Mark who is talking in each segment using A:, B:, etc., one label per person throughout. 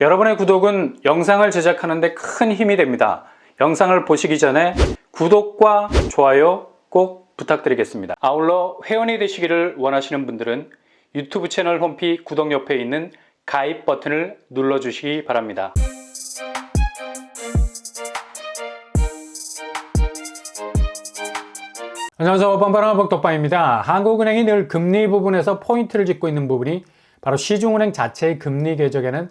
A: 여러분의 구독은 영상을 제작하는 데 큰 힘이 됩니다. 영상을 보시기 전에 구독과 좋아요 꼭 부탁드리겠습니다. 아울러 회원이 되시기를 원하시는 분들은 유튜브 채널 홈피 구독 옆에 있는 가입 버튼을 눌러주시기 바랍니다. 안녕하세요. 뻔뻔한 복덕방입니다. 한국은행이 늘 금리 부분에서 포인트를 짓고 있는 부분이 바로 시중은행 자체의 금리 궤적에는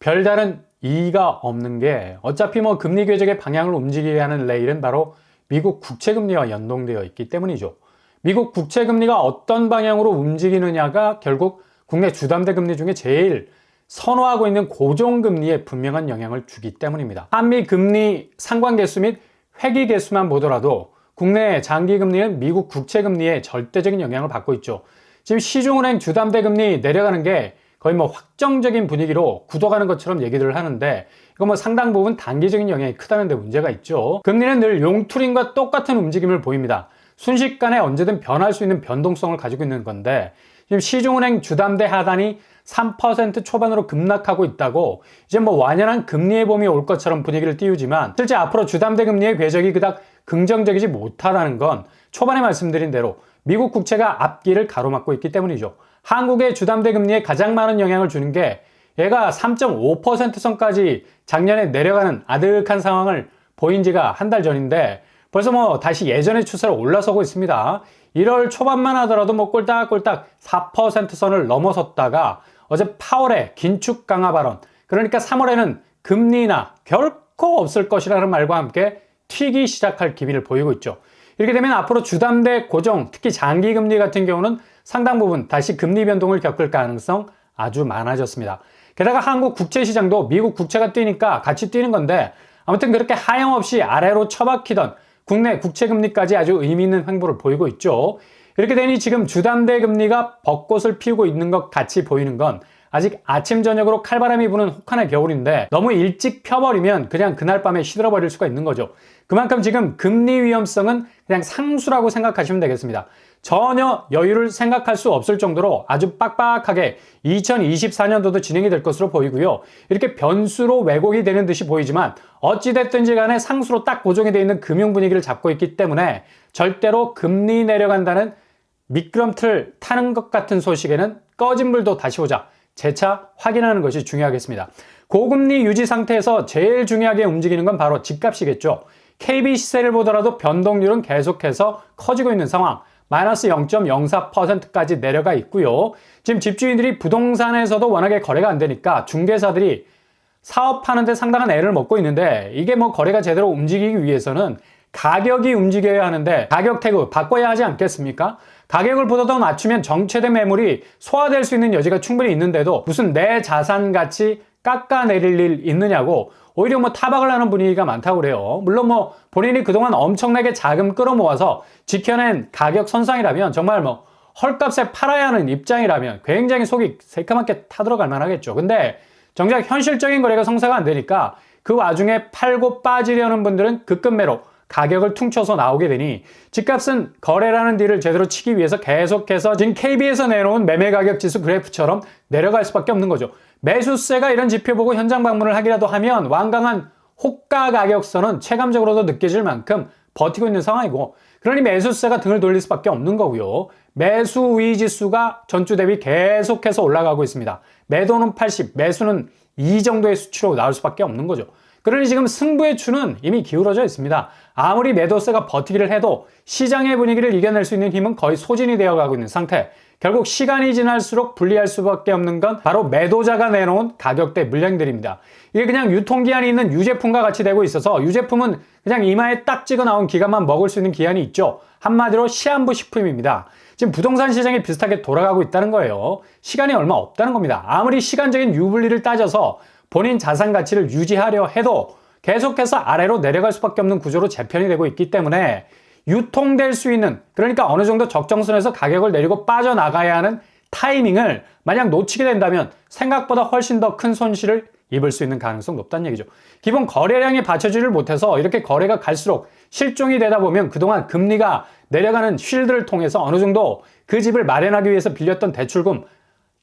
A: 별다른 이의가 없는 게 어차피 뭐 금리 궤적의 방향을 움직이게 하는 레일은 바로 미국 국채 금리와 연동되어 있기 때문이죠. 미국 국채 금리가 어떤 방향으로 움직이느냐가 결국 국내 주담대 금리 중에 제일 선호하고 있는 고정 금리에 분명한 영향을 주기 때문입니다. 한미 금리 상관계수 및 회기 계수만 보더라도 국내 장기 금리는 미국 국채 금리에 절대적인 영향을 받고 있죠. 지금 시중은행 주담대 금리 내려가는 게 거의 뭐 확정적인 분위기로 굳어가는 것처럼 얘기들을 하는데 이거 뭐 상당 부분 단기적인 영향이 크다는 데 문제가 있죠. 금리는 늘 용투링과 똑같은 움직임을 보입니다. 순식간에 언제든 변할 수 있는 변동성을 가지고 있는 건데 지금 시중은행 주담대 하단이 3% 초반으로 급락하고 있다고 이제 뭐 완연한 금리의 봄이 올 것처럼 분위기를 띄우지만 실제 앞으로 주담대 금리의 궤적이 그닥 긍정적이지 못하다는 건 초반에 말씀드린 대로 미국 국채가 앞길을 가로막고 있기 때문이죠. 한국의 주담대 금리에 가장 많은 영향을 주는 게 얘가 3.5% 선까지 작년에 내려가는 아득한 상황을 보인 지가 한 달 전인데 벌써 뭐 다시 예전의 추세로 올라서고 있습니다. 1월 초반만 하더라도 뭐 꼴딱꼴딱 4% 선을 넘어섰다가 어제 파월의 긴축 강화 발언 그러니까 3월에는 금리나 결코 없을 것이라는 말과 함께 튀기 시작할 기미를 보이고 있죠. 이렇게 되면 앞으로 주담대 고정, 특히 장기 금리 같은 경우는 상당 부분 다시 금리 변동을 겪을 가능성 아주 많아졌습니다. 게다가 한국 국채 시장도 미국 국채가 뛰니까 같이 뛰는 건데 아무튼 그렇게 하염없이 아래로 처박히던 국내 국채 금리까지 아주 의미 있는 횡보를 보이고 있죠. 이렇게 되니 지금 주담대 금리가 벚꽃을 피우고 있는 것 같이 보이는 건 아직 아침 저녁으로 칼바람이 부는 혹한의 겨울인데 너무 일찍 펴버리면 그냥 그날 밤에 시들어버릴 수가 있는 거죠. 그만큼 지금 금리 위험성은 그냥 상수라고 생각하시면 되겠습니다. 전혀 여유를 생각할 수 없을 정도로 아주 빡빡하게 2024년도도 진행이 될 것으로 보이고요. 이렇게 변수로 왜곡이 되는 듯이 보이지만 어찌됐든지 간에 상수로 딱 고정이 되어 있는 금융 분위기를 잡고 있기 때문에 절대로 금리 내려간다는 미끄럼틀 타는 것 같은 소식에는 꺼진 불도 다시 오자 재차 확인하는 것이 중요하겠습니다. 고금리 유지 상태에서 제일 중요하게 움직이는 건 바로 집값이겠죠. KB 시세를 보더라도 변동률은 계속해서 커지고 있는 상황. 마이너스 0.04%까지 내려가 있고요. 지금 집주인들이 부동산에서도 워낙에 거래가 안 되니까 중개사들이 사업하는데 상당한 애를 먹고 있는데 이게 뭐 거래가 제대로 움직이기 위해서는 가격이 움직여야 하는데 가격 태그 바꿔야 하지 않겠습니까? 가격을 보다 더 낮추면 정체된 매물이 소화될 수 있는 여지가 충분히 있는데도 무슨 내 자산 가치 깎아내릴 일 있느냐고 오히려 뭐 타박을 하는 분위기가 많다고 그래요. 물론 뭐 본인이 그동안 엄청나게 자금 끌어모아서 지켜낸 가격 선상이라면 정말 뭐 헐값에 팔아야 하는 입장이라면 굉장히 속이 새까맣게 타들어갈 만하겠죠. 근데 정작 현실적인 거래가 성사가 안 되니까 그 와중에 팔고 빠지려는 분들은 급급매로 가격을 퉁쳐서 나오게 되니 집값은 거래라는 딜을 제대로 치기 위해서 계속해서 지금 KB에서 내놓은 매매 가격 지수 그래프처럼 내려갈 수밖에 없는 거죠. 매수세가 이런 지표 보고 현장 방문을 하기라도 하면 완강한 호가 가격선은 체감적으로도 느껴질 만큼 버티고 있는 상황이고 그러니 매수세가 등을 돌릴 수밖에 없는 거고요. 매수 우위 지수가 전주 대비 계속해서 올라가고 있습니다. 매도는 80, 매수는 2 정도의 수치로 나올 수밖에 없는 거죠. 그러니 지금 승부의 추는 이미 기울어져 있습니다. 아무리 매도세가 버티기를 해도 시장의 분위기를 이겨낼 수 있는 힘은 거의 소진이 되어 가고 있는 상태. 결국 시간이 지날수록 불리할 수밖에 없는 건 바로 매도자가 내놓은 가격대 물량들입니다. 이게 그냥 유통기한이 있는 유제품과 같이 되고 있어서 유제품은 그냥 이마에 딱 찍어 나온 기간만 먹을 수 있는 기한이 있죠. 한마디로 시한부 식품입니다. 지금 부동산 시장이 비슷하게 돌아가고 있다는 거예요. 시간이 얼마 없다는 겁니다. 아무리 시간적인 유불리를 따져서 본인 자산 가치를 유지하려 해도 계속해서 아래로 내려갈 수밖에 없는 구조로 재편이 되고 있기 때문에 유통될 수 있는 그러니까 어느 정도 적정선에서 가격을 내리고 빠져나가야 하는 타이밍을 만약 놓치게 된다면 생각보다 훨씬 더 큰 손실을 입을 수 있는 가능성 높다는 얘기죠. 기본 거래량이 받쳐주지를 못해서 이렇게 거래가 갈수록 실종이 되다 보면 그동안 금리가 내려가는 쉴드를 통해서 어느 정도 그 집을 마련하기 위해서 빌렸던 대출금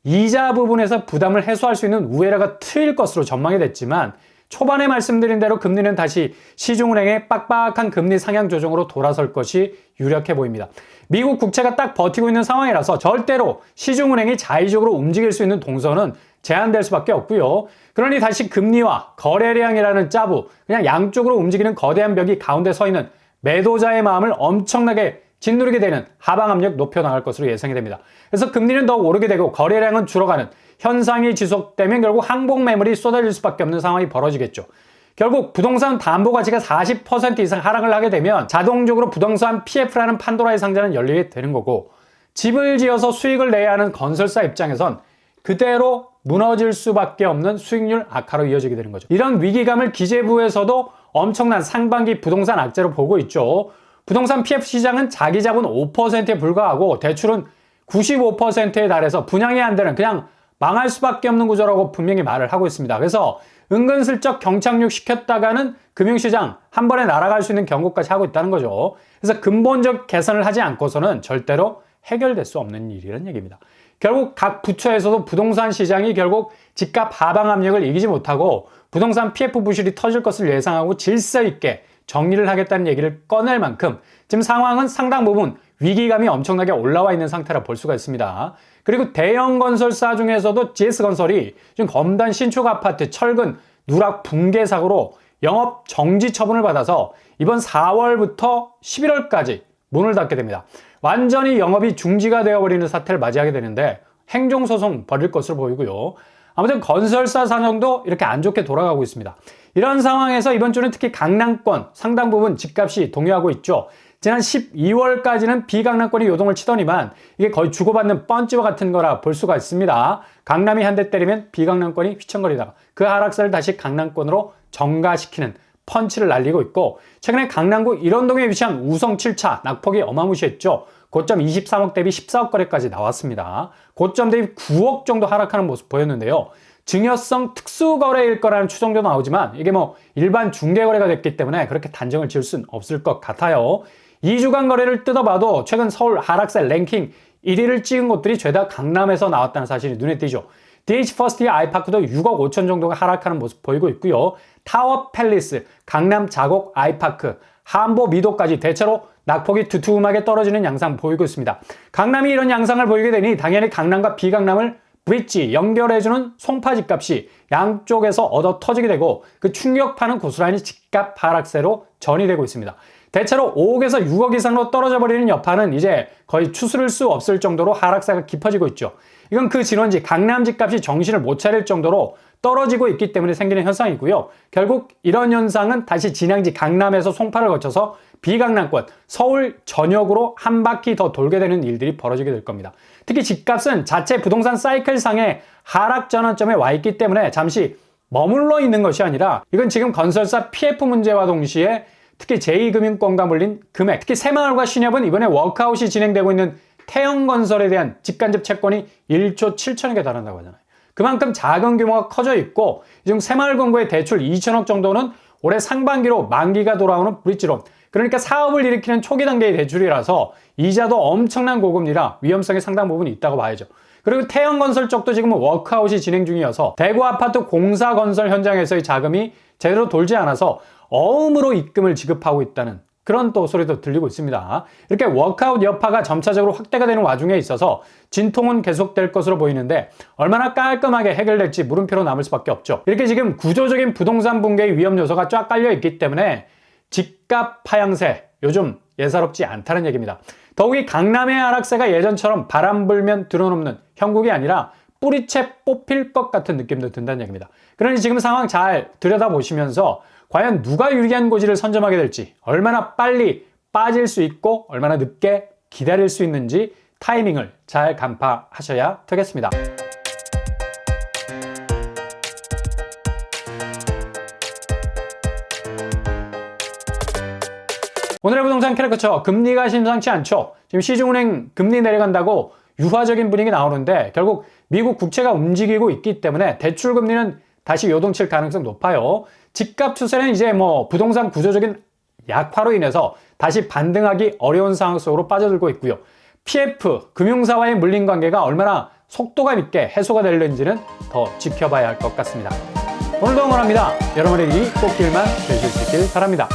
A: 이자 부분에서 부담을 해소할 수 있는 우회라가 트일 것으로 전망이 됐지만 초반에 말씀드린 대로 금리는 다시 시중은행의 빡빡한 금리 상향 조정으로 돌아설 것이 유력해 보입니다. 미국 국채가 딱 버티고 있는 상황이라서 절대로 시중은행이 자의적으로 움직일 수 있는 동선은 제한될 수밖에 없고요. 그러니 다시 금리와 거래량이라는 짜부, 그냥 양쪽으로 움직이는 거대한 벽이 가운데 서 있는 매도자의 마음을 엄청나게 짓누르게 되는 하방 압력 높여 나갈 것으로 예상이 됩니다. 그래서 금리는 더욱 오르게 되고 거래량은 줄어가는 현상이 지속되면 결국 항복 매물이 쏟아질 수밖에 없는 상황이 벌어지겠죠. 결국 부동산 담보 가치가 40% 이상 하락을 하게 되면 자동적으로 부동산 PF라는 판도라의 상자는 열리게 되는 거고 집을 지어서 수익을 내야 하는 건설사 입장에선 그대로 무너질 수밖에 없는 수익률 악화로 이어지게 되는 거죠. 이런 위기감을 기재부에서도 엄청난 상반기 부동산 악재로 보고 있죠. 부동산 PF 시장은 자기 자본 5%에 불과하고 대출은 95%에 달해서 분양이 안 되는 그냥 망할 수밖에 없는 구조라고 분명히 말을 하고 있습니다. 그래서 은근슬쩍 경착륙 시켰다가는 금융시장 한 번에 날아갈 수 있는 경고까지 하고 있다는 거죠. 그래서 근본적 개선을 하지 않고서는 절대로 해결될 수 없는 일이라는 얘기입니다. 결국 각 부처에서도 부동산 시장이 결국 집값 하방 압력을 이기지 못하고 부동산 PF 부실이 터질 것을 예상하고 질서 있게 정리를 하겠다는 얘기를 꺼낼 만큼 지금 상황은 상당 부분 위기감이 엄청나게 올라와 있는 상태라 볼 수가 있습니다. 그리고 대형 건설사 중에서도 GS건설이 지금 검단 신축 아파트 철근 누락 붕괴 사고로 영업 정지 처분을 받아서 이번 4월부터 11월까지 문을 닫게 됩니다. 완전히 영업이 중지가 되어버리는 사태를 맞이하게 되는데 행정소송 벌일 것으로 보이고요. 아무튼 건설사 사정도 이렇게 안 좋게 돌아가고 있습니다. 이런 상황에서 이번 주는 특히 강남권 상당 부분 집값이 동요하고 있죠. 지난 12월까지는 비강남권이 요동을 치더니만 이게 거의 주고받는 펀치와 같은 거라 볼 수가 있습니다. 강남이 한 대 때리면 비강남권이 휘청거리다가 그 하락세를 다시 강남권으로 정가시키는 펀치를 날리고 있고 최근에 강남구 일원동에 위치한 우성 7차 낙폭이 어마무시했죠. 고점 23억 대비 14억 거래까지 나왔습니다. 고점 대비 9억 정도 하락하는 모습 보였는데요. 증여성 특수거래일 거라는 추정도 나오지만 이게 뭐 일반 중개거래가 됐기 때문에 그렇게 단정을 지을 수는 없을 것 같아요. 2주간 거래를 뜯어봐도 최근 서울 하락세 랭킹 1위를 찍은 곳들이 죄다 강남에서 나왔다는 사실이 눈에 띄죠. DH 퍼스트의 아이파크도 6억 5천 정도가 하락하는 모습 보이고 있고요. 타워 팰리스, 강남 자곡 아이파크, 한보 미도까지 대체로 낙폭이 두툼하게 떨어지는 양상 보이고 있습니다. 강남이 이런 양상을 보이게 되니 당연히 강남과 비강남을 브릿지 연결해주는 송파 집 값이 양쪽에서 얻어 터지게 되고 그 충격파는 고스란히 집값 하락세로 전이되고 있습니다. 대체로 5억에서 6억 이상으로 떨어져 버리는 여파는 이제 거의 추스를 수 없을 정도로 하락세가 깊어지고 있죠. 이건 그 진원지 강남 집 값이 정신을 못 차릴 정도로 떨어지고 있기 때문에 생기는 현상이고요. 결국 이런 현상은 다시 진양지 강남에서 송파를 거쳐서 비강남권, 서울 전역으로 한 바퀴 더 돌게 되는 일들이 벌어지게 될 겁니다. 특히 집값은 자체 부동산 사이클상의 하락 전환점에 와 있기 때문에 잠시 머물러 있는 것이 아니라 이건 지금 건설사 PF 문제와 동시에 특히 제2금융권과 물린 금액, 특히 새마을과 신협은 이번에 워크아웃이 진행되고 있는 태형건설에 대한 집간접 채권이 1조 7천억에 달한다고 하잖아요. 그만큼 작은 규모가 커져 있고 지금 새마을금고의 대출 2천억 정도는 올해 상반기로 만기가 돌아오는 브릿지론 그러니까 사업을 일으키는 초기 단계의 대출이라서 이자도 엄청난 고금리라 위험성이 상당 부분 있다고 봐야죠. 그리고 태형건설 쪽도 지금 워크아웃이 진행 중이어서 대구 아파트 공사 건설 현장에서의 자금이 제대로 돌지 않아서 어음으로 입금을 지급하고 있다는 그런 또 소리도 들리고 있습니다. 이렇게 워크아웃 여파가 점차적으로 확대가 되는 와중에 있어서 진통은 계속될 것으로 보이는데 얼마나 깔끔하게 해결될지 물음표로 남을 수밖에 없죠. 이렇게 지금 구조적인 부동산 붕괴의 위험 요소가 쫙 깔려 있기 때문에 집값 하향세 요즘 예사롭지 않다는 얘기입니다. 더욱이 강남의 하락세가 예전처럼 바람 불면 드러넘는 형국이 아니라 뿌리채 뽑힐 것 같은 느낌도 든다는 얘기입니다. 그러니 지금 상황 잘 들여다보시면서 과연 누가 유리한 고지를 선점하게 될지, 얼마나 빨리 빠질 수 있고 얼마나 늦게 기다릴 수 있는지 타이밍을 잘 간파하셔야 되겠습니다. 오늘의 부동산 캐릭터처 금리가 심상치 않죠. 지금 시중은행 금리 내려간다고 유화적인 분위기 나오는데 결국 미국 국채가 움직이고 있기 때문에 대출 금리는 다시 요동칠 가능성 높아요. 집값 추세는 이제 뭐 부동산 구조적인 약화로 인해서 다시 반등하기 어려운 상황 속으로 빠져들고 있고요. PF, 금융사와의 물린 관계가 얼마나 속도감 있게 해소가 될는지는 더 지켜봐야 할 것 같습니다. 오늘도 응원합니다. 여러분의 일이 꽃길만 되실 수 있길 바랍니다.